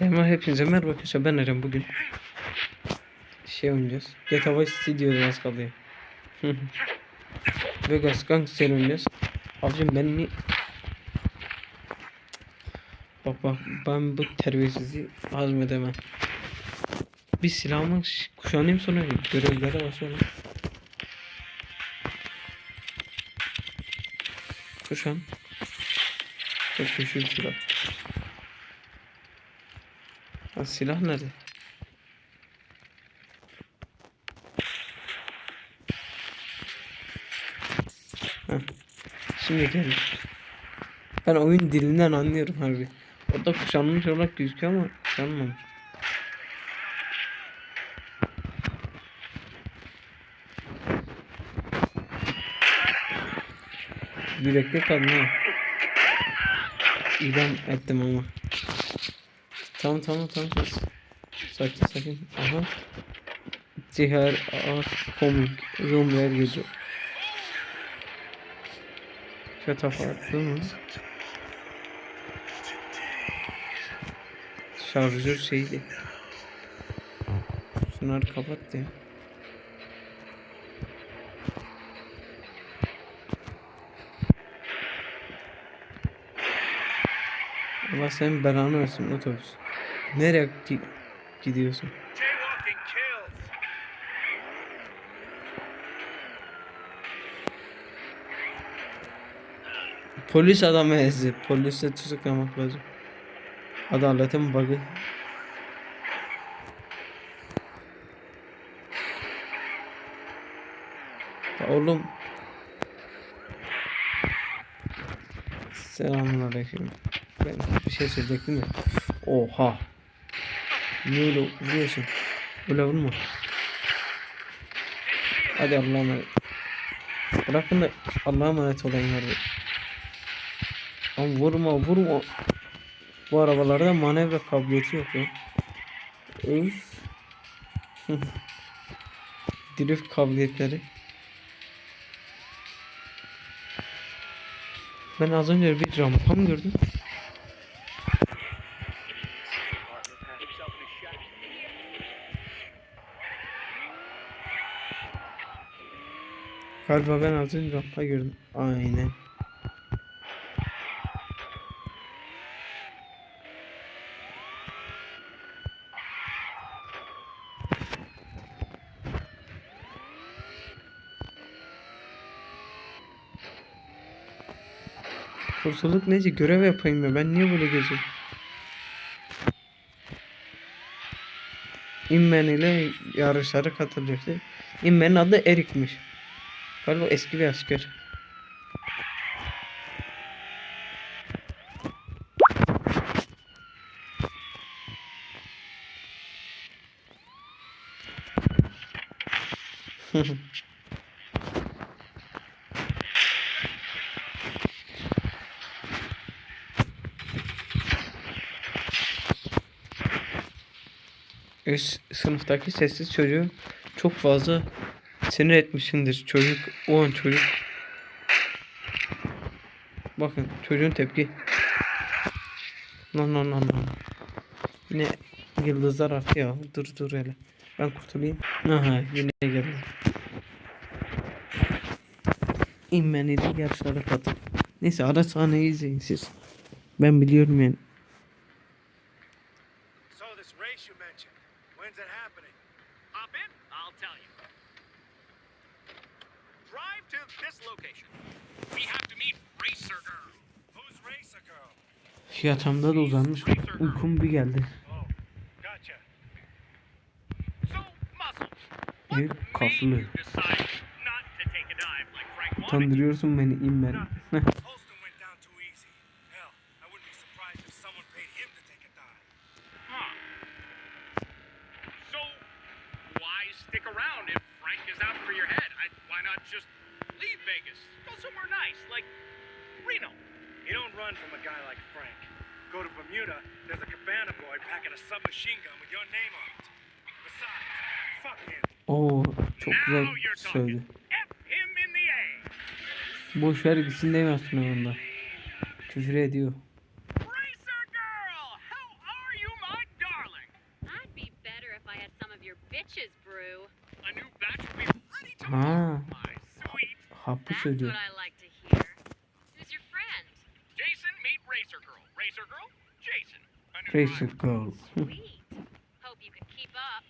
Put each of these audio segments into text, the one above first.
Selam hepinize merhaba arkadaşlar. Ben Eren. Bugün şey oynayacağız. GTA Vice diyorum az kalıyor Vegas Gangster oynayacağız. Abicim ben ni Bak bak ben bu terbiyesizliği hazmedemem. Bir silahımı kuşanayım sonra görevlere başlayalım Kuşan. Çok güçlü silah Ha, silah nerede? Heh. Şimdi geldi. Ben oyun dilinden anlıyorum harbi. Orada kuşanmış olarak gözüküyor ama kuşanmamış. Yürekli kadın ha. İdam ettim ama. Tamam tamam tamam. Sakin sakin. Aha. A komik. Rumler gece. Şatafatlı mı? Şarjör şeydi. Şunları kapat ya. Allah senin belanı versin otobüs. Nereye gi- gidiyorsun? Polis adamı ezdi. Polise tutuklamak lazım. Adaletin bug'ı. Oğlum. Selamünaleyküm. Ben bir şey söyleyecektim ya. Oha. Niye öyle vuruyorsun? Öyle vurma. Hadi Allah'a emanet. Bırakın da Allah'a emanet olayım harbi. Ama vurma vurma. Bu arabalarda manevra kabiliyeti yok ya. Üf. Drift kabiliyetleri. Ben az önce bir rampa mı gördüm? Galiba ben az önce rampa gördüm. Aynen. Kurtulduk neyse görev yapayım ya ben niye böyle geziyorum? İmmen ile yarışlara katılacaktı. İmmen'in adı Erik'miş. Galiba eski bir asker. Üst sınıftaki sessiz çocuğu çok fazla sinir etmişsindir. Çocuk o an çocuk. Bakın çocuğun tepki. Lan lan lan lan. Yine yıldızlar aktı ya. Dur dur hele. Ben kurtulayım. Aha yine geldi. İnmeneli yarışlara katıl. Neyse ara sahneyi izleyin siz. Ben biliyorum yani. Yatağımda da uzanmış. Uykum bir geldi. Oh, gotcha. So, Muscle, what Oo çok güzel söyledi. Boş ver gitsin demiyorsun onda. Küfür ediyor. Ha. Hapı söylüyor. Racer. Girl. Sweet. Hope you can keep up.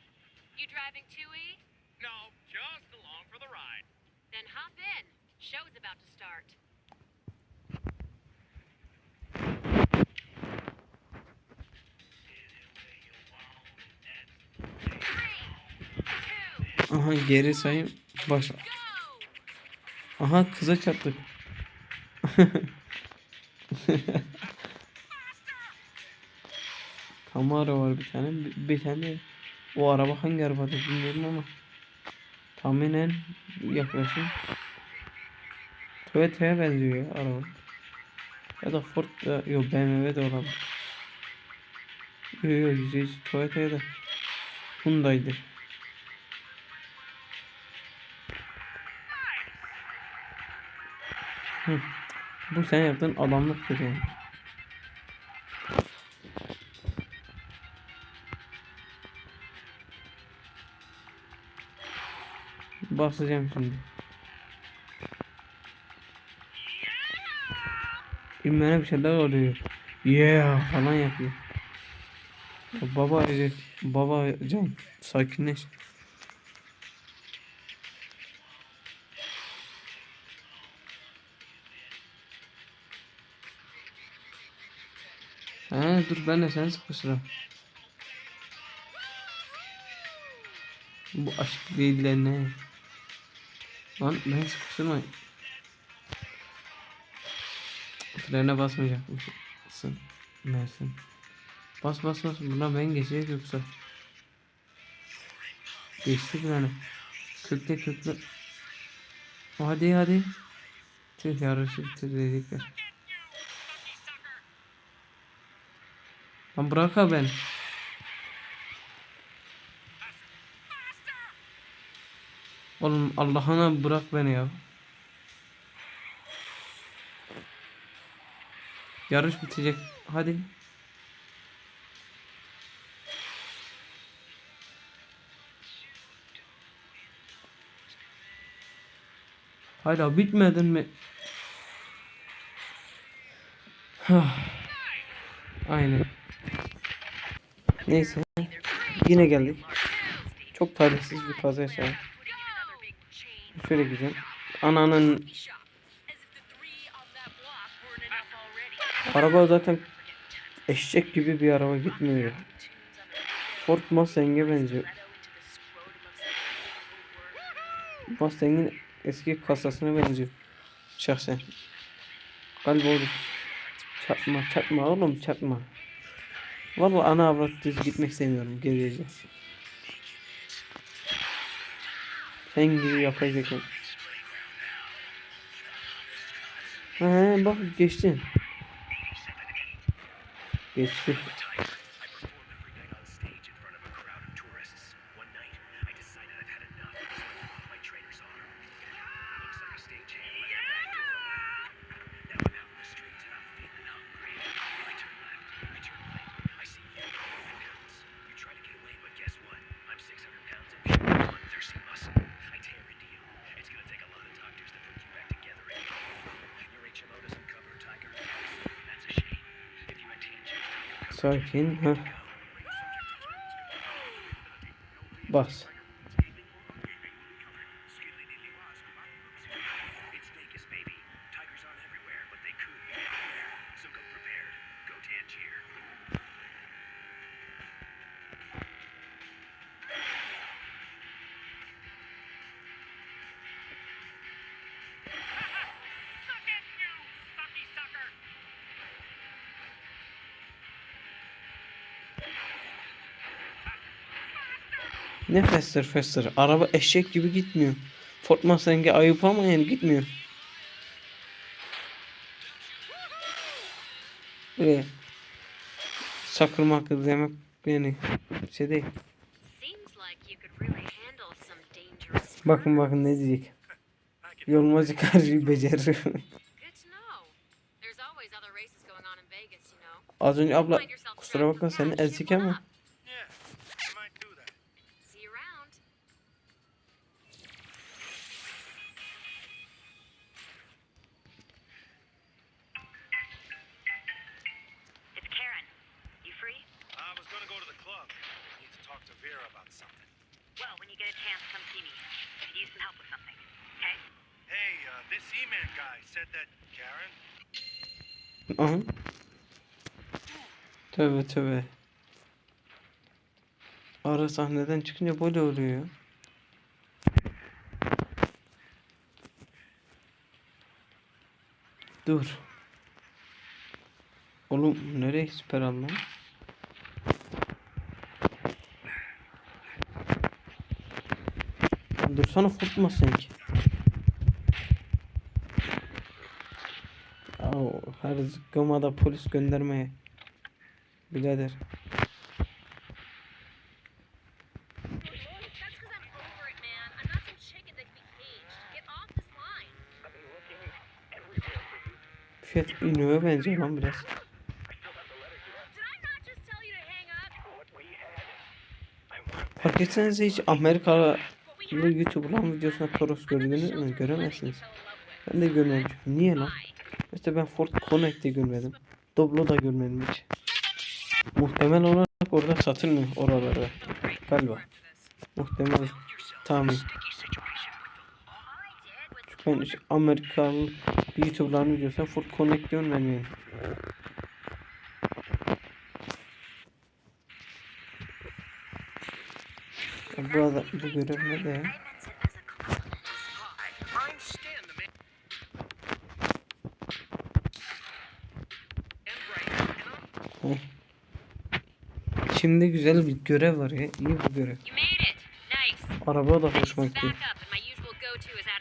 You driving too, E? No, just along for the ride. Then hop in. Show's about to start. Aha geri sayım. Baş. go! Aha kıza çarptık. Camaro var bir tane. Bir, bir tane o araba hangi arabada bilmiyorum ama tahminen yaklaşım Toyota'ya benziyor ya araba. Ya da Ford da yok BMW de olabilir. Yok yok yüzde yüz Toyota'ya da Hyundai'dir. Bu sen yaptığın adamlıktır yani. Basacağım şimdi. İmmene bir şeyler oluyor. Yeah falan yapıyor. Ya Baba Recep, baba Can sakinleş. Ha dur ben de seni sıkıştırayım. Bu aşk değil de ne? Lan ben sıkıştırmayın. Frene basmayacakmışsın. Mersin. Bas bas bas. Buna ben geçecek yoksa. Geçti frene. Kökle kökle. Hadi hadi. Tüh yarışı bitirecekler. Lan bırak ha beni. Oğlum Allah'ına bırak beni ya. Yarış bitecek. Hadi. Hala bitmedin mi? Aynen. Neyse. Yine geldik. Çok talihsiz bir kaza yaşadım. Şöyle gideceğim. Ananın araba zaten eşek gibi bir araba gitmiyor. Ford Mustang'e benziyor. Mustang'in eski kasasına benziyor. Şahsen. Galiba odur. Çarpma çarpma oğlum çarpma. Vallahi ana avrat düz gitmek istemiyorum geriye. Sen gibi yapacak. He bak geçtin. Geçti. Sakin. Ha. Bas. Ne fester fester. Araba eşek gibi gitmiyor. Ford Mustang'e ayıp ama yani gitmiyor. Böyle sakır makır demek yani şey değil. Bakın bakın ne diyecek. Yolmacı karşıyı becerir. Az önce abla kusura bakma senin one ama Well, when you get a chance, come see me. Could use some help with something. Okay? Hey, uh, this E-Man guy said that Karen. Aha. Tövbe tövbe. Ara sahneden çıkınca böyle oluyor. Dur. Oğlum nereye siper al Dursana fırtma sanki. Oo, her zıkkımada polis göndermeye. Birader. Fiyat iniyor benziyor lan biraz. Fark etsenize hiç Amerikalı Have YouTuber'ların videosunda Toros gördünüz mü? Göremezsiniz. Ben de görmedim. Niye lan? Mesela ben Ford Connect'te görmedim. Doblo da görmedim hiç. Muhtemel olarak orada satılmıyor oralarda. Galiba. Muhtemel. Tamam. Çünkü ben hiç Amerikalı YouTuber'ların videosunda Ford Connect görmedim yani. Ya Bu, adam, bu görev ne de ya? I'm Stan, man. And right, and I'm Şimdi güzel bir görev var ya. İyi bir görev. Araba da hoşuma gitti. up, and my usual go-to is out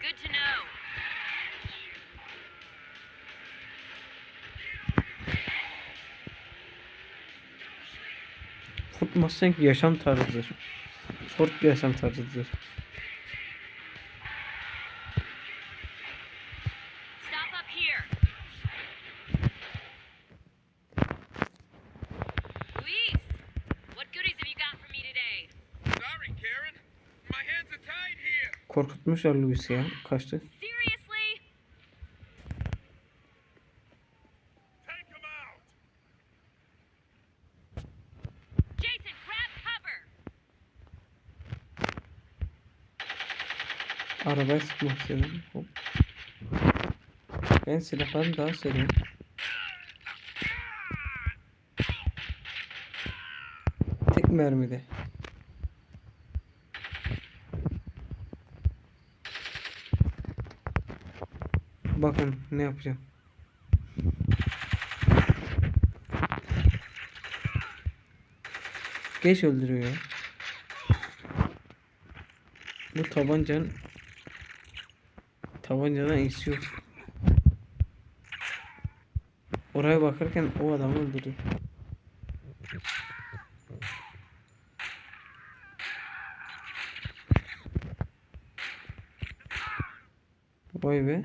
Good to know. Ford Mustang yaşam tarzıdır. Ford yaşam tarzıdır. Korkutmuşlar Louis'i ya. Kaçtı. Arabaya sıkmak istedim. Hop. Ben silahlarım daha seri. Tek mermide. Bakın ne yapacağım. Geç öldürüyor ya. Bu tabancanın tabancadan iyisi yok. Oraya bakarken o adamı öldürdü. Vay be.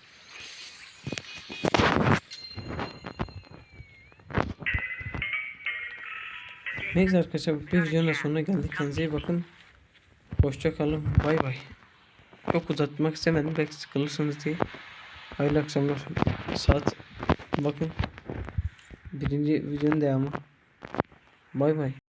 Neyse arkadaşlar bir videonun sonuna geldik. Kendinize iyi bakın. Hoşça kalın. Bay bay. Çok uzatmak istemedim. Belki sıkılırsınız diye. Hayırlı akşamlar. Saat bakın. Birinci videonun devamı. Bay bay.